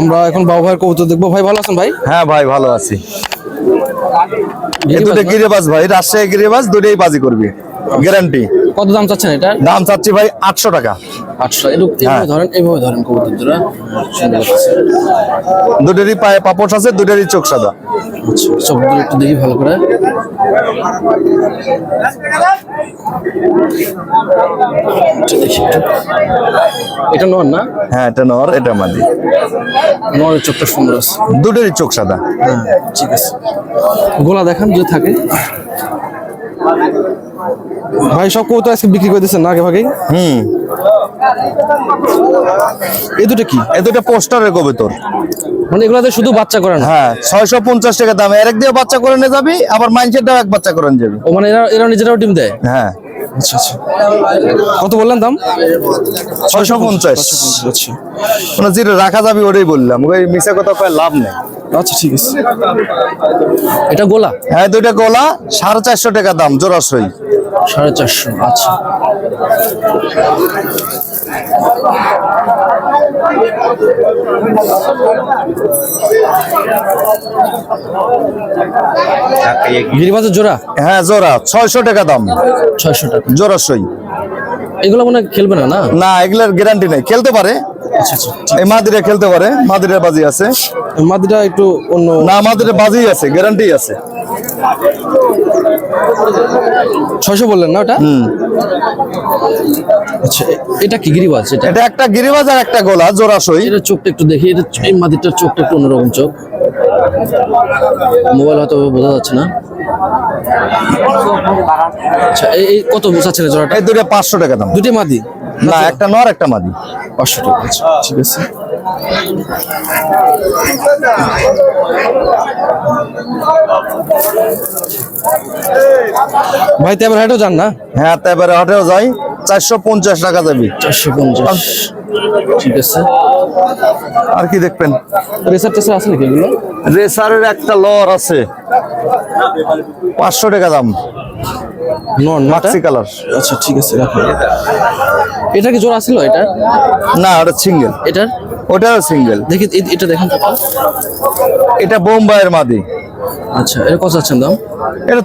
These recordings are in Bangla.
আমরা এখন বাবু ভাইয়ের কবুতর দেখব। ভাই ভালো আছেন ভাই? হ্যাঁ ভাই ভালো আছি। এই দুটো না? গিরিবাজ ভাই রাজশাহী গিরিবাজ দুটোই বাজি করবি। গ্যারান্টি কত দাম চাচ্ছেন এটা দাম চাচ্ছি ভাই আটশো টাকা। আটশো এরকম হ্যাঁ। ধরেন ধরেন কবুতর দুটা দুটোরই পায়ে পাপড় আছে দুটোরই চোখ সাদা। আচ্ছা একটু দেখি ভালো করে। এটা নর না? হ্যাঁ এটা নর এটা মাদি। নরের চোখটা সুন্দর আছে। দুটোরই চোখ সাদা। হ্যাঁ ঠিক আছে। গোলা দেখান যে থাকে। ভাই সব কবুতর আজকে বিক্রি করে দিচ্ছেন আগে ভাগেই? হুম। এই দুটো কি? এ দুটো পোস্টারের তোর মানে এগুলাতে শুধু বাচ্চা করেন? হ্যাঁ ছয়শো পঞ্চাশ টাকা দাম। এর এক দিয়ে বাচ্চা করে নিয়ে যাবি আবার মাইনসেটাও এক বাচ্চা করে নিয়ে যাবি। ও মানে এরা এরা নিজেরাও ডিম দেয়? হ্যাঁ। আচ্ছা আচ্ছা। কত বললেন দাম? ছয়শো পঞ্চাশ। আচ্ছা। মানে যেটা রাখা যাবে ওটাই বললাম। ওই মিশা কথা কয়ে লাভ নেই। আচ্ছা ঠিক আছে। এটা গোলা? হ্যাঁ দুইটা গোলা সাড়ে চারশো টাকা দাম জোড়াশই সাড়ে চারশো আচ্ছা। গিরিবাজের জোড়া? হ্যাঁ জোড়া। ছয়শো টাকা দাম। ছয়শো টাকা। জোড়াশই এগুলো মনে হয় খেলবে না না? এগুলোর গ্যারান্টি নেই। খেলতে পারে। এই মাদিরা খেলতে পারে মাদিরের বাজি আছে। মাদিটা একটু অন্য না মাদিরের বাজি আছে গ্যারান্টি আছে। ছয়শো বললেন না ওটা? আচ্ছা এটা কি গিরিবাজ এটা? এটা একটা গিরিবাজ আর একটা গোলা জোড়াশই এটা চোখটা একটু দেখি এটা এই মাদিরটার চোখটা একটু অন্যরকম চোখ। মোবাইল হয়তো বোঝা যাচ্ছে না। আচ্ছা এই কত এই জোড়াটা? এই দুটো পাঁচশো টাকা দাম। দুটি মাদি? না একটা নর একটা মাদি। পাঁচশো টাকা। আচ্ছা ঠিক আছে। ভাই তো এবার হাইটেও যান না? হ্যাঁ তাই এবারে হটেও যাই। চারশো পঞ্চাশ টাকা যাবি। চারশো পঞ্চাশ। ঠিক আছে। আর কি দেখবেন? রেসার টেসার আছে নাকি এগুলো? রেসারের একটা লর আছে। পাঁচশো টাকা দাম। নন মাক্সি কালার আচ্ছা ঠিক আছে রাখুন এটা কি জোড়া ছিল এটা? না ওটা সিঙ্গেল। এটার? ওটাও সিঙ্গেল। দেখি এটা দেখেন। তো। এটা বোম্বাইয়ের মাদি। আচ্ছা এটা কত আছেন দাম? এটা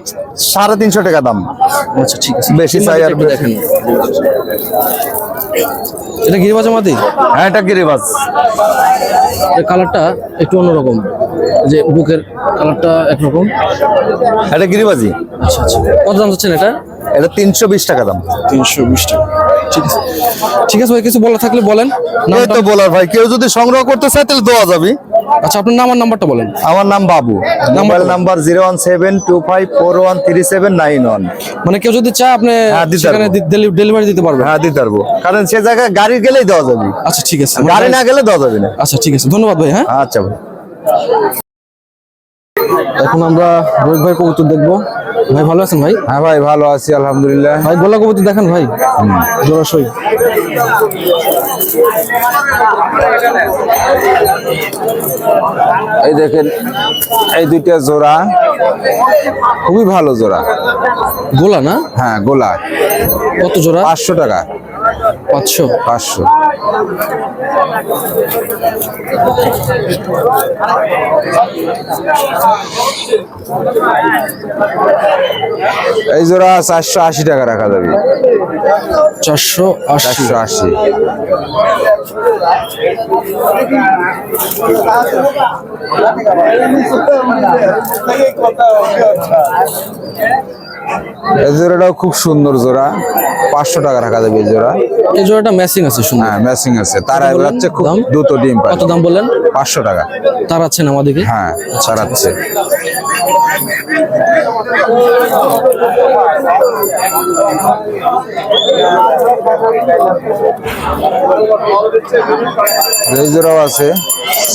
সাড়ে তিনশো টাকা দাম। আচ্ছা ঠিক আছে। বেশি চাই আর একটু দেখেন। এটা গিরিবাজা মাদি? হ্যাঁ এটা গিরিবাজ। এর কালারটা একটু অন্যরকম। যে বুকের কালারটা একরকম। এটা গিরিবাজি। আচ্ছা আচ্ছা। কত দাম যাচ্ছেন এটা? এটা তিনশো বিশ টাকা দাম। তিনশো বিশ টাকা। ঠিক আছে। ঠিক আছে ভাই কিছু বলা থাকলে বলেন। এই তো বলার ভাই কেউ যদি সংগ্রহ করতে চায় তাহলে দেওয়া যাবে। আচ্ছা আপনার নাম আর নাম্বারটা বলেন। আমার নাম Babu. Mobile number zero one seven two five four one three seven nine one. মানে কেউ যদি চায় আপনি হ্যাঁ, সেখানে ডেলিভারি দিতে পারবেন হ্যাঁ দিতে পারব। কারণ সে জায়গায় গাড়ি গেলেই দেওয়া যাবে। আচ্ছা ঠিক আছে। গাড়ি না গেলে দেওয়া যাবে না। আচ্ছা ঠিক আছে। ধন্যবাদ ভাই হ্যাঁ। আচ্ছা ভাই। এখন আমরা রোহিত ভাই কবুতর দেখব। ভাই ভালো আছেন ভাই? হ্যাঁ ভাই ভালো আছি আলহামদুলিল্লাহ। ভাই গোলা কবুতর দেখেন ভাই। জোড়াশই এই দেখেন এই দুইটা জোড়া। খুবই ভালো জোড়া। গোলা না? হ্যাঁ গোলা। কত জোড়া? পাঁচশো টাকা। পাঁচশো? পাঁচশো। এই জোড়া চারশো আশি টাকা রাখা যাবে। চারশো চারশো আশি। এই জোড়াটাও খুব সুন্দর জোড়া। পাঁচশো টাকা রাখা যাবে এই জোড়া। এই জোড়াটা ম্যাচিং আছে সুন্দর। হ্যাঁ ম্যাচিং আছে। তারা হচ্ছে খুব? দ্রুত ডিম পায় কত দাম বললেন? পাঁচশো টাকা। তার আছেন আমাদেরকে? হ্যাঁ ছাড়াচ্ছে এই জোড়াও আছে।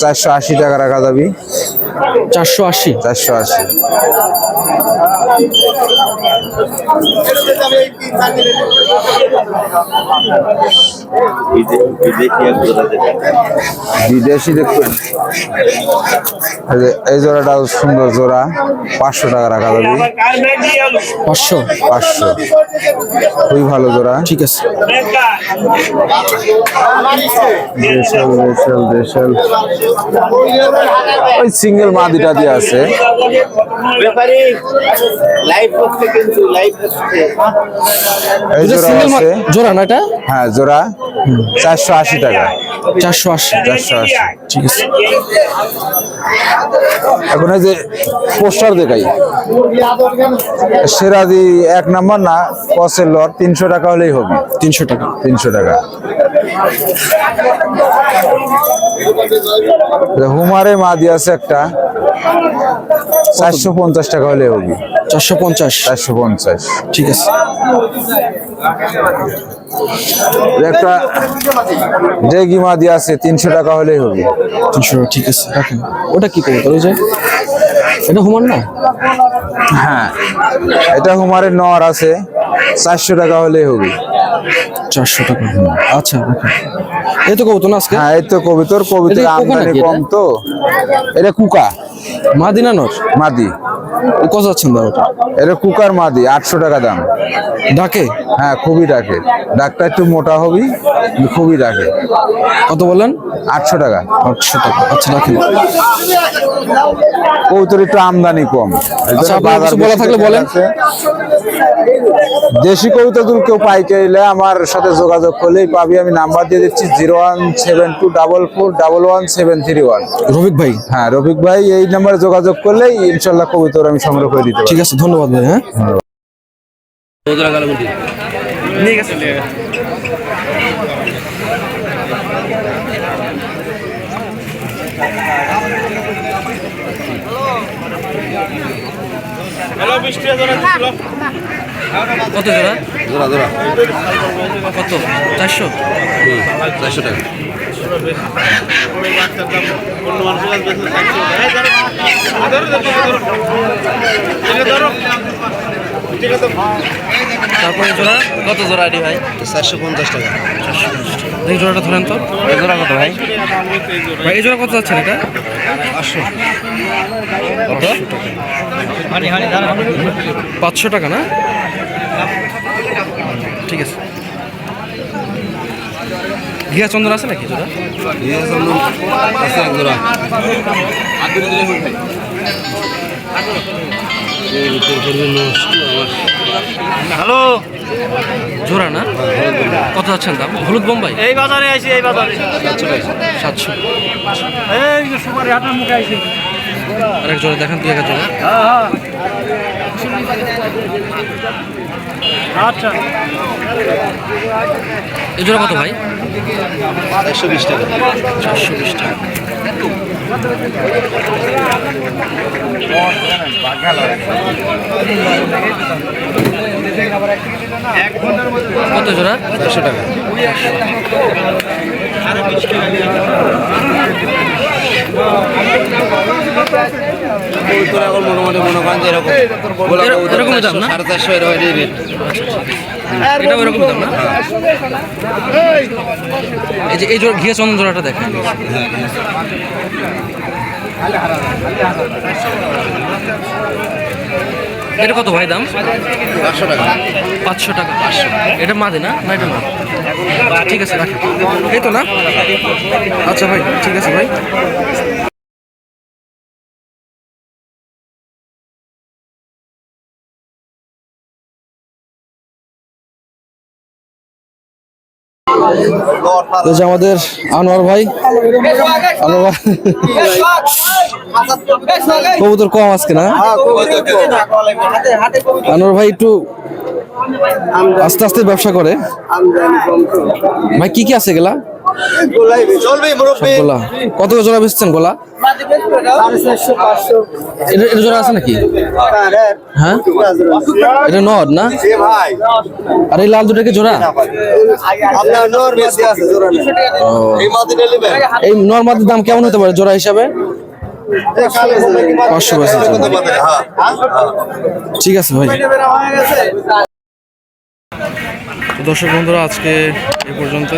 চারশো আশি টাকা রাখা যাবি। চারশো আশি। চারশো আশি। বিদেশি দেখুন। এই জোড়াটাও সুন্দর জোড়া পাঁচশো টাকা রাখা যাবে। পাঁচশো। পাঁচশো। খুবই ভালো জোড়া। ঠিক আছে। দেশাল দেশাল দেশাল। ওই সিঙ্গেল মা দুটা দিয়ে আছে। লাইভ করতে কিন্তু লাইভ করতে এই জোড়া আছে। জোড়া না এটা? হ্যাঁ জোড়া চারশো আশি টাকা। চারশো আশি। চারশো আশি। ঠিক আছে। এখন এই যে পোস্টার দেখাই। সেরাদি এক নাম্বার না কসের লট তিনশো টাকা হলেই হবে। তিনশো টাকা। তিনশো টাকা। হুমারে মা দিয়ে আছে একটা। চারশো পঞ্চাশ টাকা হলে হবে। চারশো পঞ্চাশ। চারশো পঞ্চাশ। ঠিক আছে। একটা ডেগি দিয়ে আছে তিনশো টাকা হলেই হবে। তিনশো ঠিক আছে রাখেন। ওটা কি করব ওই যে এটা হুমান না? হ্যাঁ এটা হুমারের নর আছে চারশো টাকা হলেই হবে। চারশো টাকা আচ্ছা এই তো কবুতর না আজকে? হ্যাঁ এই তো কবিতর কবিতার আমদানি? কম তো। এটা কুকা। মাদিনা নর? মাদি। কত যাচ্ছেন দাম এটা কুকার মাদি আটশো টাকা দাম। ডাকে? হ্যাঁ খুবই ডাকে। ডাকটা একটু মোটা হবি খুবই ডাকে। কত বললেন? আটশো টাকা। আটশো টাকা। আচ্ছা রাখেন। কৌতর একটু আমদানি কম। আচ্ছা, বলা থাকলে বলেন। দেশি কবিতা দুল কেউ পাইকারিলে আমার সাথে যোগাযোগ করলেই পাবি। আমি নাম্বার দিয়ে দিচ্ছি zero one seven two double four double one seven three one. Rafiq ভাই? হ্যাঁ রফিক ভাই এই নাম্বারে যোগাযোগ করলেই ইনশাল্লাহ কবিতর আমি সংগ্রহ করে দিতে ঠিক আছে ধন্যবাদ ভাই হ্যাঁ? কত জোড়া? জোড়া জোড়া। কত? চারশো? চারশো টাকা। তারপরে জোড়া কত জোড়া আইডি ভাই? চারশো পঞ্চাশ টাকা। এই জোড়াটা ধরেন তো। এই জোড়া কত ভাই? ভাই এই জোড়া কত যাচ্ছেন এটা? পাঁচশো। কত? পাঁচশো টাকা না? ঠিক আছে। ঘিয়া চন্দন আছে নাকি জোড়া? আছে এক জোড়া জোড়া না? কত যাচ্ছেন দাম? হলুদ বোম্বাই? এই বাজারে আইছি এই বাজারে। সাতশো এই যে সুপারি হাটের মুখে আইছি। আরেক জোড়া দেখেন দুই এক জোড়া। আচ্ছা। এই জোড়া কত ভাই? একশো বিশ টাকা। চারশো বিশ টাকা। কত জোড়া? চারশো টাকা। কবুতর এখন মোটামুটি মনে করেন যে এরকম গোলা এরকম- দাম না? সাড়ে চারশো এরকম রেট এটা ওরকম দাম না? এই যে এই জোড়া ঘিয়া চন্দন জোড়াটা দেখেন। এটা কত ভাই দাম? পাঁচশো টাকা। পাঁচশো টাকা। এটা মাদে না? না এটা না। ঠিক আছে রাখি এই তো না? আচ্ছা ভাই ঠিক আছে ভাই। যে আমাদের আনোয়ার ভাই। আনোয়ার ভাই। কবুতর কম আজকে না? আনোয়ার ভাই একটু আস্তে আস্তে ব্যবসা করে। ভাই কি কি আছে গোলা কত জোড়া বেচছেন গোলা? এটা জোড়া আছে নাকি? হ্যাঁ? এটা নদ না? আর এই লাল দুটাকে জোড়া? নর। এই নর্মাদের দাম কেমন হতে পারে জোড়া হিসাবে? পাঁচশো ঠিক আছে ভাই। দর্শক বন্ধুরা আজকে এ পর্যন্ত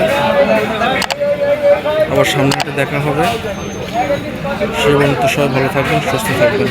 আবার সামনে দেখা হবে। সে পর্যন্ত সবাই ভালো থাকবেন সুস্থ থাকবেন।